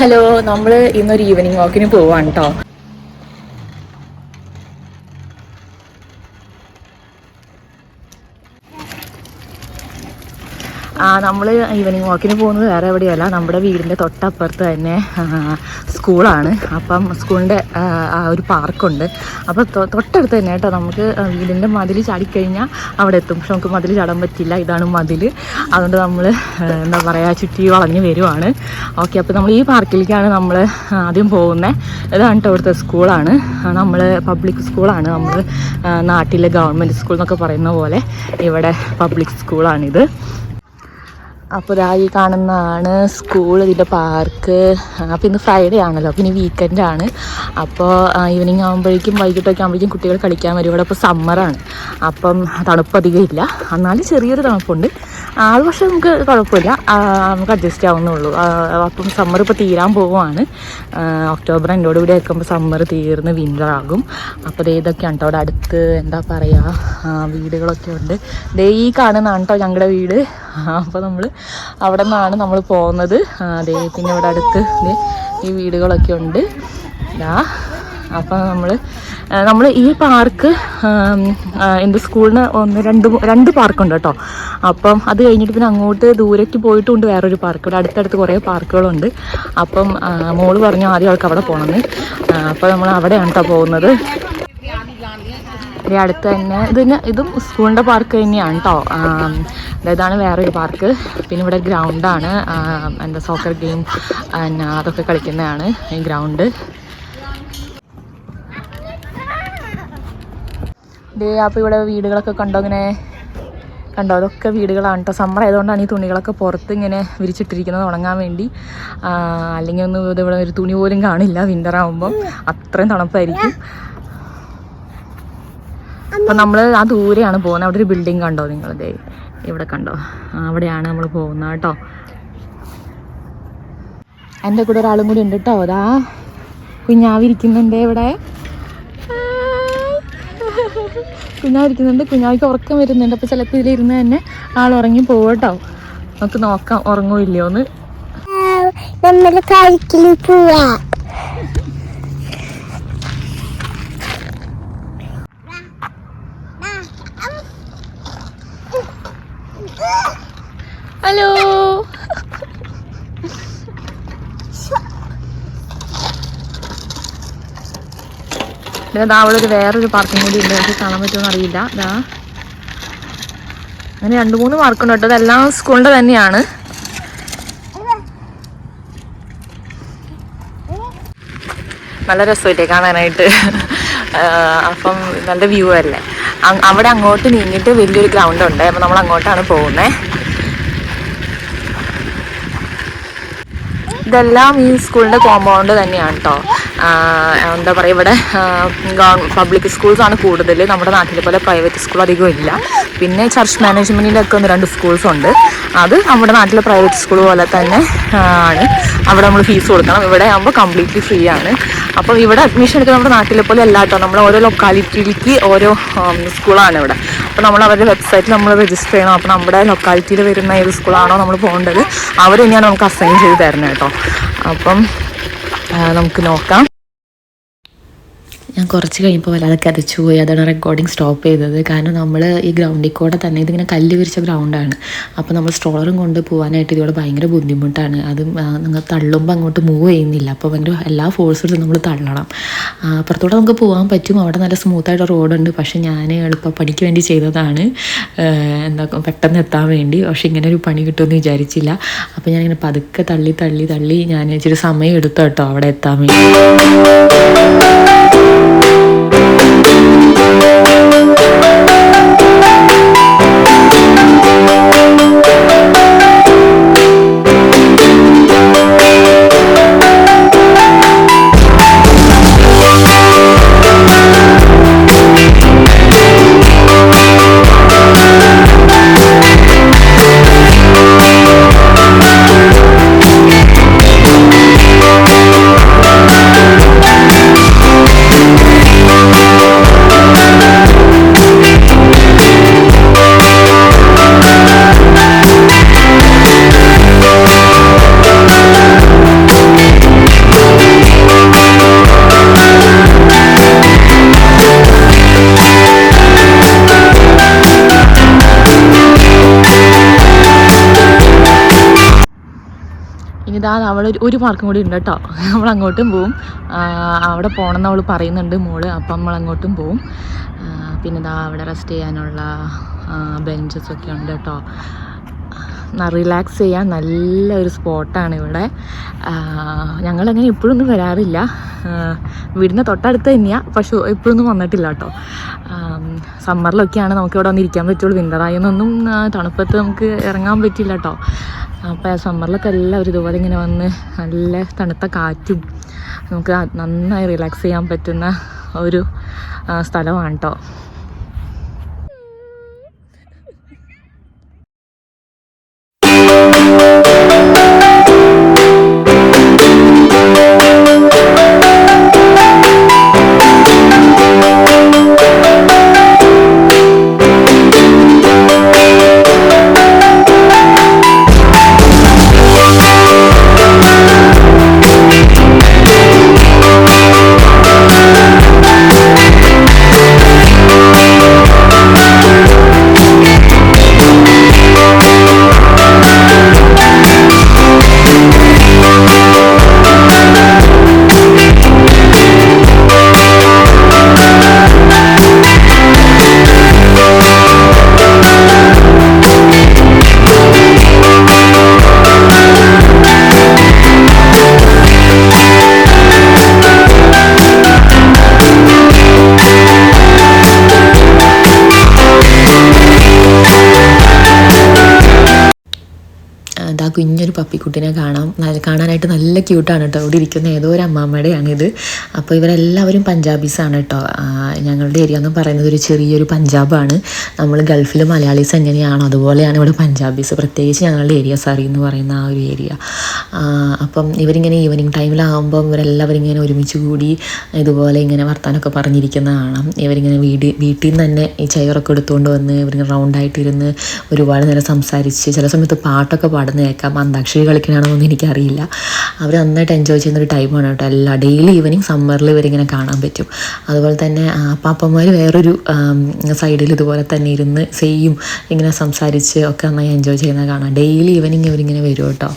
Hello നമ്മൾ ഇന്നൊരു evening വാക്കിന് പോവാണ് കേട്ടോ നമ്മൾ ഈവനിങ് വാക്കിന് പോകുന്നത് വേറെ എവിടെയല്ല നമ്മുടെ വീടിന്റെ തൊട്ടപ്പുറത്ത് തന്നെ സ്കൂളാണ്. അപ്പം സ്കൂളിന്റെ ആ, ഒരു പാർക്കുണ്ട്. അപ്പോൾ തൊട്ടടുത്ത് തന്നെ കേട്ടോ നമുക്ക് വീടിന്റെ മതിൽ ചാടിക്കഴിഞ്ഞാൽ അവിടെ എത്തും. പക്ഷെ നമുക്ക് മതിൽ ചാടാൻ പറ്റില്ല ഇതാണ് മതിൽ. അതുകൊണ്ട് നമ്മൾ എന്താ പറയുക ചുറ്റി വളഞ്ഞ് വരുവാണ്. ഓക്കെ അപ്പോൾ നമ്മൾ ഈ പാർക്കിലേക്കാണ് നമ്മൾ ആദ്യം പോകുന്നത് ഇതാണ് കേട്ടോ അവിടുത്തെ സ്കൂളാണ്. നമ്മൾ പബ്ലിക് സ്കൂളാണ്. നമ്മൾ നാട്ടിലെ ഗവൺമെന്റ് സ്കൂൾ എന്നൊക്കെ പറയുന്ന പോലെ ഇവിടെ പബ്ലിക് സ്കൂളാണിത്. അപ്പോൾ ഇതാ ഈ കാണുന്നതാണ് സ്കൂൾ ഇതിന്റെ പാർക്ക് അപ്പോൾ ഇന്ന് ഫ്രൈഡേ ആണല്ലോ പിന്നെ വീക്കെൻഡ് ആണ്. അപ്പോൾ ഈവനിങ് ആകുമ്പോഴേക്കും വൈകിട്ടൊക്കെ ആകുമ്പോഴേക്കും കുട്ടികൾ കളിക്കാൻ വരും. ഇവിടെ ഇപ്പോൾ സമ്മറാണ് അപ്പം തണുപ്പ് അധികം ഇല്ല. എന്നാലും ചെറിയൊരു തണുപ്പുണ്ട്. അത് പക്ഷേ നമുക്ക് കുഴപ്പമില്ല. നമുക്ക് അഡ്ജസ്റ്റ് ആവുന്നുള്ളൂ. അപ്പം സമ്മർ ഇപ്പോൾ തീരാൻ പോവുകയാണ്. ഒക്ടോബർ എന്നോട് കൂടി ആക്കുമ്പോൾ സമ്മർ തീർന്ന് വിന്റർ ആകും. അപ്പോൾ ഇതൊക്കെയാണ് കേട്ടോ അവിടെ അടുത്ത് എന്താ പറയുക വീടുകളൊക്കെ ഉണ്ട്. ദേ ഈ കാണുന്നതാണ് കേട്ടോ ഞങ്ങളുടെ വീട്. അപ്പോൾ നമ്മൾ അവിടെ നിന്നാണ് നമ്മൾ പോകുന്നത്. അതെ പിന്നെ ഇവിടെ അടുത്ത് ഈ വീടുകളൊക്കെ ഉണ്ട്. അപ്പം നമ്മൾ നമ്മൾ ഈ പാർക്ക് എന്റെ സ്കൂളിന് ഒന്ന് രണ്ട് രണ്ട് പാർക്കുണ്ട് കേട്ടോ. അപ്പം അത് കഴിഞ്ഞിട്ട് പിന്നെ അങ്ങോട്ട് ദൂരേക്ക് പോയിട്ടുണ്ട് വേറൊരു പാർക്ക്. ഇവിടെ അടുത്തടുത്ത് കുറേ പാർക്കുകളുണ്ട്. അപ്പം മോൾ പറഞ്ഞു ആദ്യം അവൾക്ക് അവിടെ പോകണമെന്ന് അപ്പോൾ നമ്മൾ അവിടെയാണ് കേട്ടോ പോകുന്നത്. ഈ അടുത്ത് തന്നെ. ഇതിന് ഇതും സ്കൂളിന്റെ പാർക്ക് തന്നെയാണ് കേട്ടോ ഇതാണ് വേറൊരു പാർക്ക് പിന്നെ ഇവിടെ ഗ്രൗണ്ടാണ് എന്താ സോക്കർ ഗെയിം പിന്നെ അതൊക്കെ കളിക്കുന്നതാണ് ഈ ഗ്രൗണ്ട് ദേ അപ്പോൾ ഇവിടെ വീടുകളൊക്കെ കണ്ടോ ഇങ്ങനെ? കണ്ടോ? അതൊക്കെ വീടുകളാണ് കേട്ടോ സമ്മർ ആയതുകൊണ്ടാണ് ഈ തുണികളൊക്കെ പുറത്ത് ഇങ്ങനെ വിരിച്ചിട്ടിരിക്കുന്നത് ഉണങ്ങാൻ വേണ്ടി. അല്ലെങ്കിൽ ഒന്നും ഇവിടെ ഒരു തുണി പോലും കാണില്ല. വിന്റർ ആകുമ്പം അത്രയും തണുപ്പായിരിക്കും. അപ്പം നമ്മൾ ആ ദൂരെയാണ് പോകുന്നത്. അവിടെ ഒരു ബിൽഡിംഗ് കണ്ടോ നിങ്ങൾ ദേ ഇവിടെ കണ്ടോ? അവിടെയാണ് നമ്മൾ പോകുന്നത് കേട്ടോ. എന്റെ കൂടെ ഒരാളും കൂടി ഉണ്ട് കേട്ടോ. അതാ കുഞ്ഞാവിരിക്കുന്നുണ്ട് ഇവിടെ. കുഞ്ഞാവിരിക്കുന്നുണ്ട് കുഞ്ഞാവിക്ക് ഉറക്കം വരുന്നുണ്ട്. അപ്പോൾ ചിലപ്പോൾ ഇതിലിരുന്ന് തന്നെ ആൾ ഉറങ്ങി പോവട്ടോ നമുക്ക് നോക്കാം ഉറങ്ങോ ഇല്ലയോന്ന്. നമ്മൾ പാർക്കിൽ പോവാ ഹലോ ഇതാ അവിടെ ഒരു വേറൊരു പാർക്കും കൂടി ഉണ്ട്. പക്ഷെ കാണാൻ പറ്റുമെന്ന് അറിയില്ല. ഇതാ അങ്ങനെ രണ്ട് മൂന്ന് പാർക്കുണ്ട് കേട്ടോ. ഇതെല്ലാം സ്കൂളിന്റെ തന്നെയാണ്. നല്ല രസമില്ലേ കാണാനായിട്ട്. അപ്പം നല്ല വ്യൂ അല്ലേ? അവിടെ അങ്ങോട്ട് നീങ്ങിയിട്ട് വലിയൊരു ഗ്രൗണ്ട് ഉണ്ട്. അപ്പം നമ്മൾ അങ്ങോട്ടാണ് പോകുന്നത് ഇതെല്ലാം ഈ സ്കൂളിന്റെ കോമ്പൗണ്ട് തന്നെയാണ് കേട്ടോ എന്താ പറയുക ഇവിടെ പബ്ലിക് സ്കൂൾസ് ആണ് കൂടുതൽ നമ്മുടെ നാട്ടിലെ പോലെ പ്രൈവറ്റ് സ്കൂൾ അധികം ഇല്ല. പിന്നെ ചർച്ച് മാനേജ്മെന്റിലൊക്കെ ഒന്ന് രണ്ട് സ്കൂൾസ് ഉണ്ട്. അത് നമ്മുടെ നാട്ടിലെ പ്രൈവറ്റ് സ്കൂൾ പോലെ തന്നെ ആണ്. അവിടെ നമ്മൾ ഫീസ് കൊടുക്കണം. ഇവിടെ ആകുമ്പോൾ കംപ്ലീറ്റ്ലി ഫ്രീ ആണ്. അപ്പോൾ ഇവിടെ അഡ്മിഷൻ എടുക്കുന്ന നമ്മുടെ നാട്ടിലെ പോലെ അല്ല കേട്ടോ നമ്മൾ ഓരോ ലൊക്കാലിറ്റിയിലേക്ക് ഓരോ സ്കൂളാണ് ഇവിടെ. അപ്പോൾ നമ്മൾ അവരുടെ വെബ്സൈറ്റിൽ നമ്മൾ രജിസ്റ്റർ ചെയ്യണം. അപ്പോൾ നമ്മുടെ ലൊക്കാലിറ്റിയിൽ വരുന്ന ഏത് സ്കൂളാണോ നമ്മൾ പോകേണ്ടത് അവർ തന്നെയാണ് നമുക്ക് അസൈൻ ചെയ്ത് തരുന്നത് കേട്ടോ അപ്പം നമുക്ക് നോക്കാം ഞാൻ കുറച്ച് കഴിഞ്ഞപ്പോൾ വല്ലാതെ കരച്ചു പോയി. അതാണ് റെക്കോർഡിങ് സ്റ്റോപ്പ് ചെയ്തത്. കാരണം നമ്മൾ ഈ ഗ്രൗണ്ടിൽ കൂടെ തന്നെ ഇതിങ്ങനെ കല്ല് വിരിച്ച ഗ്രൗണ്ടാണ് അപ്പോൾ നമ്മൾ സ്ട്രോളറും കൊണ്ട് പോകാനായിട്ട് ഇതിവിടെ ഭയങ്കര ബുദ്ധിമുട്ടാണ്. അത് നിങ്ങൾ തള്ളുമ്പോൾ അങ്ങോട്ട് മൂവ് ചെയ്യുന്നില്ല. അപ്പോൾ ഭയങ്കര എല്ലാ ഫോഴ്സും നമ്മൾ തള്ളണം. അപ്പുറത്തോടെ നമുക്ക് പോകാൻ പറ്റും. അവിടെ നല്ല സ്മൂത്തായിട്ട് റോഡുണ്ട് പക്ഷെ ഞാൻ എളുപ്പപ്പണിക്ക് വേണ്ടി ചെയ്തതാണ്. എന്താ പെട്ടെന്ന് എത്താൻ വേണ്ടി. പക്ഷേ ഇങ്ങനെ ഒരു പണി കിട്ടുമെന്ന് വിചാരിച്ചില്ല. അപ്പോൾ ഞാനിങ്ങനെ പതുക്കെ തള്ളി തള്ളി തള്ളി ഞാൻ ഇച്ചിരി സമയം എടുത്തു കേട്ടോ അവിടെ എത്താൻ വേണ്ടി. Thank you. ഇതാ അവൾ ഒരു- പാർക്കും കൂടി ഉണ്ട് കേട്ടോ നമ്മൾ അങ്ങോട്ടും പോവും അവിടെ പോകണമെന്ന് അവൾ പറയുന്നുണ്ട് മോൾ അപ്പം നമ്മൾ അങ്ങോട്ടും പോവും. പിന്നെ ഇതാ അവിടെ റെസ്റ്റ് ചെയ്യാനുള്ള ബെഞ്ചസ് ഒക്കെ ഉണ്ട് കേട്ടോ റിലാക്സ് ചെയ്യാൻ നല്ലൊരു സ്പോട്ടാണ് ഇവിടെ. ഞങ്ങളങ്ങനെ ഇപ്പോഴൊന്നും വരാറില്ല. വീടിന്റെ തൊട്ടടുത്ത് തന്നെയാണ് പക്ഷെ ഇപ്പോഴൊന്നും വന്നിട്ടില്ല കേട്ടോ. സമ്മറിലൊക്കെയാണ് നമുക്ക് ഇവിടെ വന്നിരിക്കാൻ പറ്റുള്ളൂ. വിന്ററായെന്നൊന്നും തണുപ്പത്ത് നമുക്ക് ഇറങ്ങാൻ പറ്റില്ല കേട്ടോ. അപ്പോൾ സമ്മറിലൊക്കെ എല്ലാവരും ഇതുപോലെ ഇങ്ങനെ വന്ന് നല്ല തണുത്ത കാറ്റും നമുക്ക് നന്നായി റിലാക്സ് ചെയ്യാൻ പറ്റുന്ന ഒരു സ്ഥലമാണ് കേട്ടോ. അതാ കുഞ്ഞൊരു പപ്പിക്കുട്ടിനെ കാണാം. കാണാനായിട്ട് നല്ല ക്യൂട്ടാണ് കേട്ടോ ഇവിടെ ഇരിക്കുന്ന ഏതോ ഒരു അമ്മാമ്മയുടെയാണിത്. അപ്പോൾ ഇവരെല്ലാവരും പഞ്ചാബീസാണ് കേട്ടോ ഞങ്ങളുടെ ഏരിയ എന്ന് പറയുന്നത് ഒരു ചെറിയൊരു പഞ്ചാബാണ്. നമ്മൾ ഗൾഫിൽ മലയാളീസ് എങ്ങനെയാണോ അതുപോലെയാണ് ഇവിടെ പഞ്ചാബീസ്. പ്രത്യേകിച്ച് ഞങ്ങളുടെ ഏരിയ സറി എന്ന് പറയുന്ന ആ ഒരു ഏരിയ. അപ്പം ഇവരിങ്ങനെ ഈവനിങ് ടൈമിലാകുമ്പം ഇവരെല്ലാവരും ഇങ്ങനെ ഒരുമിച്ച് കൂടി ഇതുപോലെ ഇങ്ങനെ വർത്താനമൊക്കെ പറഞ്ഞിരിക്കുന്ന കാണാം. ഇവരിങ്ങനെ വീട് വീട്ടിൽ നിന്ന് തന്നെ ഈ ചെയറൊക്കെ എടുത്തുകൊണ്ട് വന്ന് ഇവരിങ്ങനെ റൗണ്ടായിട്ടിരുന്ന് ഒരുപാട് നേരം സംസാരിച്ച് ചില സമയത്ത് പാട്ടൊക്കെ പാടുന്ന കേൾക്കാം. അന്താക്ഷരി കളിക്കണമെന്നൊന്നും എനിക്കറിയില്ല. അവർ നന്നായിട്ട് എൻജോയ് ചെയ്യുന്ന ഒരു ടൈമാണ് കേട്ടോ. എല്ലാ ഡെയിലി ഈവനിങ് സമ്മറിൽ ഇവരിങ്ങനെ കാണാൻ പറ്റും. അതുപോലെ തന്നെ ആ, പാപ്പന്മാർ വേറൊരു സൈഡിൽ ഇതുപോലെ തന്നെ ഇരുന്ന് സെയിം ഇങ്ങനെ സംസാരിച്ച് ഒക്കെ നന്നായി എൻജോയ് ചെയ്യുന്നത് കാണാം. ഡെയിലി ഈവനിങ് ഇവരിങ്ങനെ വരും കേട്ടോ.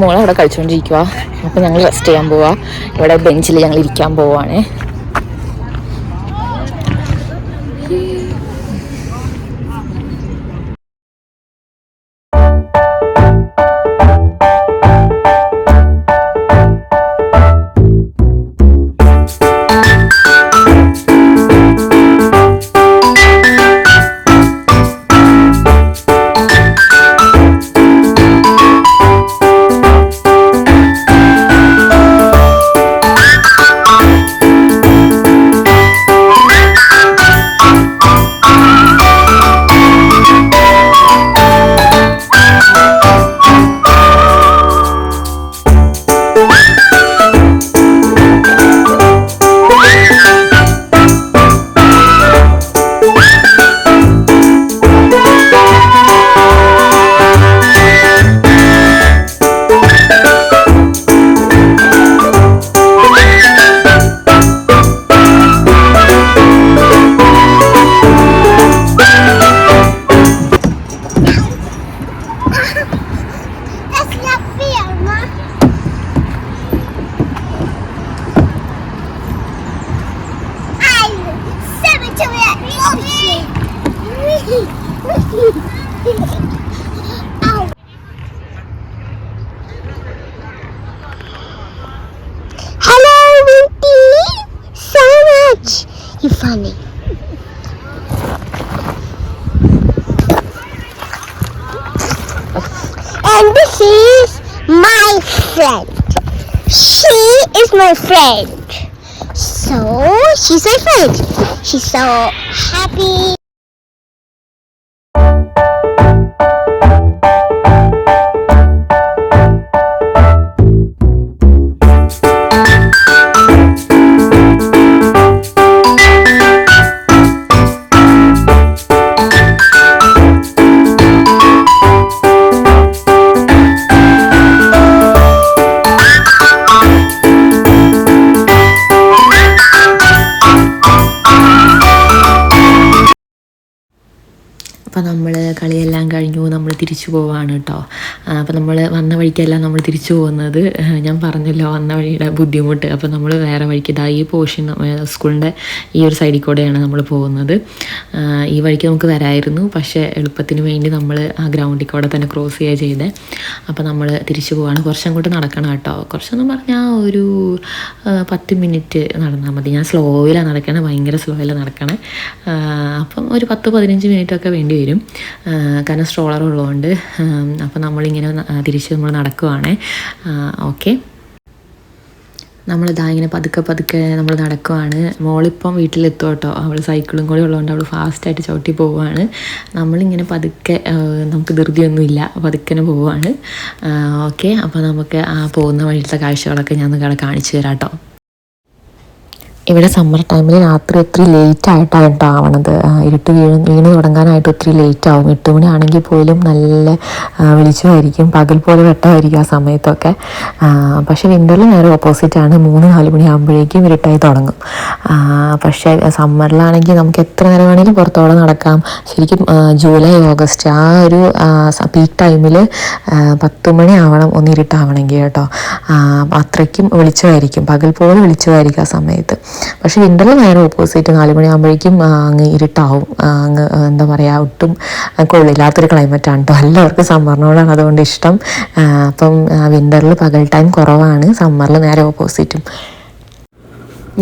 മോൾ അവിടെ കളിച്ചുകൊണ്ടിരിക്കുക അപ്പോൾ ഞങ്ങൾ റെസ്റ്റ് ചെയ്യാൻ പോവുക ഇവിടെ ബെഞ്ചിൽ ഞങ്ങൾ ഇരിക്കാൻ You're funny. And this is my friend. She is my friend. So she's my friend. She's so happy. നമ്മൾ തിരിച്ചു പോവാണ് കേട്ടോ അപ്പോൾ നമ്മൾ വന്ന വഴിക്കല്ല നമ്മൾ തിരിച്ചു പോകുന്നത്. ഞാൻ പറഞ്ഞല്ലോ വന്ന വഴിയുടെ ബുദ്ധിമുട്ട്. അപ്പോൾ നമ്മൾ വേറെ വഴിക്ക് ഇതാ ഈ പോർഷൻ സ്കൂളിന്റെ ഈ ഒരു സൈഡിൽ കൂടെയാണ് നമ്മൾ പോകുന്നത്. ഈ വഴിക്ക് നമുക്ക് വരായിരുന്നു. പക്ഷേ എളുപ്പത്തിന് വേണ്ടി നമ്മൾ ആ ഗ്രൗണ്ടിൽ കൂടെ തന്നെ ക്രോസ് ചെയ്യുക ചെയ്തത് അപ്പോൾ നമ്മൾ തിരിച്ചു പോവാണ്. കുറച്ചങ്ങോട്ട് നടക്കണം കേട്ടോ. കുറച്ചെന്ന് പറഞ്ഞാൽ ഒരു പത്ത് മിനിറ്റ് നടന്നാൽ മതി. ഞാൻ സ്ലോയിലാണ് നടക്കണേ. ഭയങ്കര സ്ലോയിലാണ് നടക്കണേ. അപ്പം ഒരു പത്ത് പതിനഞ്ച് മിനിറ്റ് ഒക്കെ വേണ്ടി വരും. കാരണം സ്ട്രോളർ ഉള്ളതുകൊണ്ട് അപ്പോൾ നമ്മളിങ്ങനെ തിരിച്ച് നമ്മൾ നടക്കുവാണേ. ഓക്കെ. നമ്മളിതാ ഇങ്ങനെ പതുക്കെ പതുക്കെ നമ്മൾ നടക്കുവാണ്. മോളിപ്പം വീട്ടിലെത്തും കേട്ടോ. അവൾ സൈക്കിളും കൂടി ഉള്ളതുകൊണ്ട് അവൾ ഫാസ്റ്റായിട്ട് ചവിട്ടി പോവുകയാണ് നമ്മളിങ്ങനെ പതുക്കെ നമുക്ക് ധൃതിയൊന്നുമില്ല. പതുക്കനെ പോവുകയാണ് ഓക്കെ. അപ്പോൾ നമുക്ക് ആ പോകുന്ന വഴിയിലത്തെ കാഴ്ചകളൊക്കെ ഞാൻ നിങ്ങളെ കാണിച്ചു തരാം കേട്ടോ. ഇവിടെ സമ്മർ ടൈമിൽ രാത്രി ഒത്തിരി ലേറ്റ് ആയിട്ടാണ് കേട്ടോ ആവണത്. ഇരുട്ട് വീണ് വീണ് തുടങ്ങാനായിട്ട് ഒത്തിരി ലേറ്റ് ആവും. എട്ട് മണിയാണെങ്കിൽ പോലും നല്ല വെളിച്ചമായിരിക്കും. പകൽ പോലെ വെട്ടമായിരിക്കും ആ സമയത്തൊക്കെ. പക്ഷേ വിന്ററിൽ നേരെ ഓപ്പോസിറ്റാണ് മൂന്ന് നാല് മണിയാകുമ്പോഴേക്കും ഇരുട്ടായി തുടങ്ങും. പക്ഷേ സമ്മറിലാണെങ്കിൽ നമുക്ക് എത്ര നേരം വേണമെങ്കിലും പുറത്തോടെ നടക്കാം. ശരിക്കും ജൂലൈ ഓഗസ്റ്റ് ആ ഒരു പീക്ക് ടൈമിൽ പത്ത് മണി ആവണം ഒന്ന് ഇരുട്ടാവണമെങ്കിൽ കേട്ടോ. അത്രയ്ക്കും വെളിച്ചമായിരിക്കും. പകൽ പോലെ വെളിച്ചമായിരിക്കും ആ സമയത്ത്. പക്ഷേ വിന്ററിൽ നേരെ ഓപ്പോസിറ്റ് നാല് മണിയാകുമ്പോഴേക്കും അങ്ങ് ഇരുട്ടാവും. അങ്ങ് എന്താ പറയുക ഒട്ടും കൊള്ളില്ലാത്തൊരു ക്ലൈമറ്റാണ് കേട്ടോ എല്ലാവർക്കും സമ്മറിനോടാണ് അതുകൊണ്ട് ഇഷ്ടം. അപ്പം വിന്ററിൽ പകൽ ടൈം കുറവാണ്. സമ്മറിൽ നേരെ ഓപ്പോസിറ്റും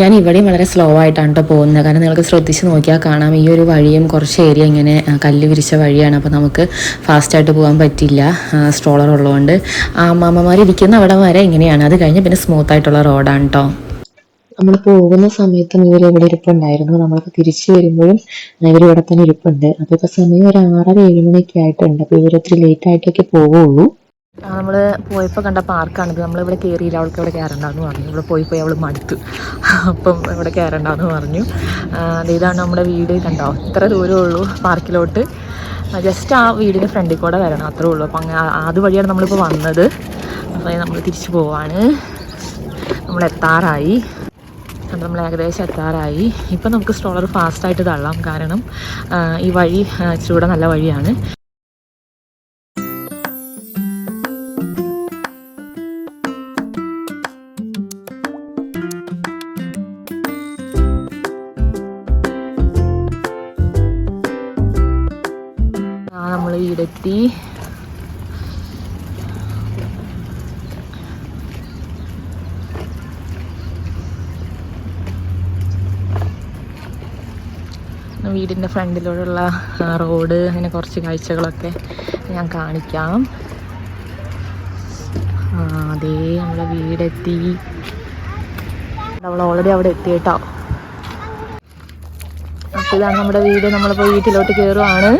ഞാൻ ഇവിടെയും വളരെ സ്ലോ ആയിട്ടാണ് കേട്ടോ പോകുന്നത്. കാരണം നിങ്ങൾക്ക് ശ്രദ്ധിച്ച് നോക്കിയാൽ കാണാം. ഈ ഒരു വഴിയും കുറച്ച് ഏരിയ ഇങ്ങനെ കല്ല് വിരിച്ച വഴിയാണ്. അപ്പോൾ നമുക്ക് ഫാസ്റ്റായിട്ട് പോകാൻ പറ്റില്ല. സ്ട്രോളർ ഉള്ളതുകൊണ്ട്. ആ അമ്മമാർ ഇരിക്കുന്ന അവിടെ വരെ ഇങ്ങനെയാണ്. അത് കഴിഞ്ഞ് പിന്നെ സ്മൂത്ത് ആയിട്ടുള്ള റോഡാണ് കേട്ടോ നമ്മൾ പോകുന്ന സമയത്തും ഇവർ ഇവിടെ ഇരിപ്പുണ്ടായിരുന്നു. നമ്മളൊക്കെ തിരിച്ചു വരുമ്പോഴും ഇവർ ഇവിടെ തന്നെ ഇരിപ്പുണ്ട്. അപ്പോൾ സമയം ഒരു ആറര ഏഴ് മണിയൊക്കെ ആയിട്ടുണ്ട്. അപ്പോൾ ഇവരൊത്തിരി ലേറ്റ് ആയിട്ടൊക്കെ പോവുള്ളൂ. നമ്മൾ പോയപ്പോൾ കണ്ട പാർക്കാണിത് നമ്മളിവിടെ കയറിയില്ല അവൾക്ക് ഇവിടെ കയറണ്ടെന്ന് പറഞ്ഞു. ഇവിടെ പോയി പോയി അവൾ മടുത്തു. അപ്പം ഇവിടെ കയറണ്ടെന്ന് പറഞ്ഞു. ഇതാണ് നമ്മുടെ വീട്. കണ്ടോ? ഇത്ര ദൂരമേ ഉള്ളൂ പാർക്കിലോട്ട് ജസ്റ്റ് ആ വീടിന്റെ ഫ്രണ്ടിൽ കൂടെ വരണം. അത്രേ ഉള്ളൂ. അപ്പം അങ്ങനെ അതുവഴിയാണ് നമ്മളിപ്പോൾ വന്നത്. അപ്പോൾ നമ്മൾ തിരിച്ചു പോവാണ്. നമ്മൾ എത്താറായി അപ്പം നമ്മൾ ഏകദേശം എത്താറായി. ഇപ്പം നമുക്ക് സ്ട്രോളർ ഫാസ്റ്റായിട്ട് തള്ളാം. കാരണം ഈ വഴി ചൂട നല്ല വഴിയാണ്. നമ്മൾ വീടെത്തി വീടിന്റെ ഫ്രണ്ടിലൂടെയുള്ള റോഡ് അങ്ങനെ കുറച്ച് കാഴ്ചകളൊക്കെ ഞാൻ കാണിക്കാം. അതേ നമ്മളെ വീടെത്തി. നമ്മൾ ഓൾറെഡി അവിടെ എത്തി കേട്ടോ. അപ്പോൾ ഇതാണ് നമ്മുടെ വീട്. നമ്മളിപ്പോൾ വീട്ടിലോട്ട് കയറുവാണ്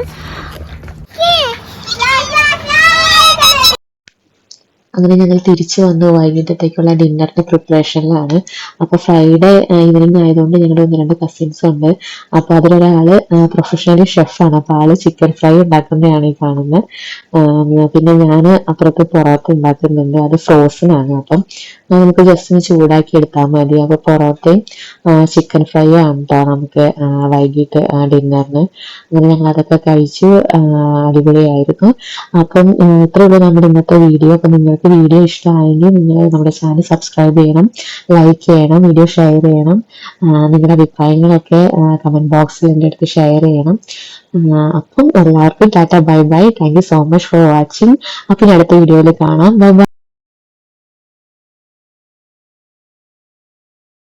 അങ്ങനെ ഞങ്ങൾ തിരിച്ചു വന്നു വൈകിട്ടത്തേക്കുള്ള ഡിന്നറിന്റെ പ്രിപ്പറേഷനിലാണ്. അപ്പോൾ ഫ്രൈഡേ ഈവനിങ് ആയതുകൊണ്ട് ഞങ്ങളുടെ ഒന്ന് രണ്ട് കസിൻസ് ഉണ്ട്. അപ്പോൾ അതിലൊരാൾ പ്രൊഫഷണലി ഷെഫാണ്. അപ്പോൾ ആൾ ചിക്കൻ ഫ്രൈ ഉണ്ടാക്കുന്നതാണ് ഈ കാണുന്നത് പിന്നെ ഞാൻ അപ്പുറത്ത് പൊറോട്ട ഉണ്ടാക്കുന്നുണ്ട്. അത് ഫ്രോസൺ ആണ് അപ്പം നമുക്ക് ജസ്റ്റ് ഒന്ന് ചൂടാക്കി എടുത്താൽ മതി. അപ്പോൾ പൊറോട്ടയും ചിക്കൻ ഫ്രൈ ആണ് ട്ടോ നമുക്ക് വൈകിട്ട് ഡിന്നറിന്. അങ്ങനെ ഞങ്ങൾ അതൊക്കെ കഴിച്ചു അടിപൊളിയായിരുന്നു. അപ്പം ഇത്രയുള്ളൂ നമ്മുടെ ഇന്നത്തെ വീഡിയോ. അപ്പം നിങ്ങൾക്ക് വീഡിയോ ഇഷ്ടമായെങ്കിൽ നിങ്ങൾ നമ്മുടെ ചാനൽ സബ്സ്ക്രൈബ് ചെയ്യണം ലൈക്ക് ചെയ്യണം വീഡിയോ ഷെയർ ചെയ്യണം നിങ്ങളുടെ അഭിപ്രായങ്ങളൊക്കെ കമന്റ് ബോക്സിൽ എന്റെ അടുത്ത് ഷെയർ ചെയ്യണം. അപ്പം എല്ലാവർക്കും tata bye bye. Thank so much for watching അപ്പം അടുത്ത വീഡിയോയിൽ കാണാം. Bye bye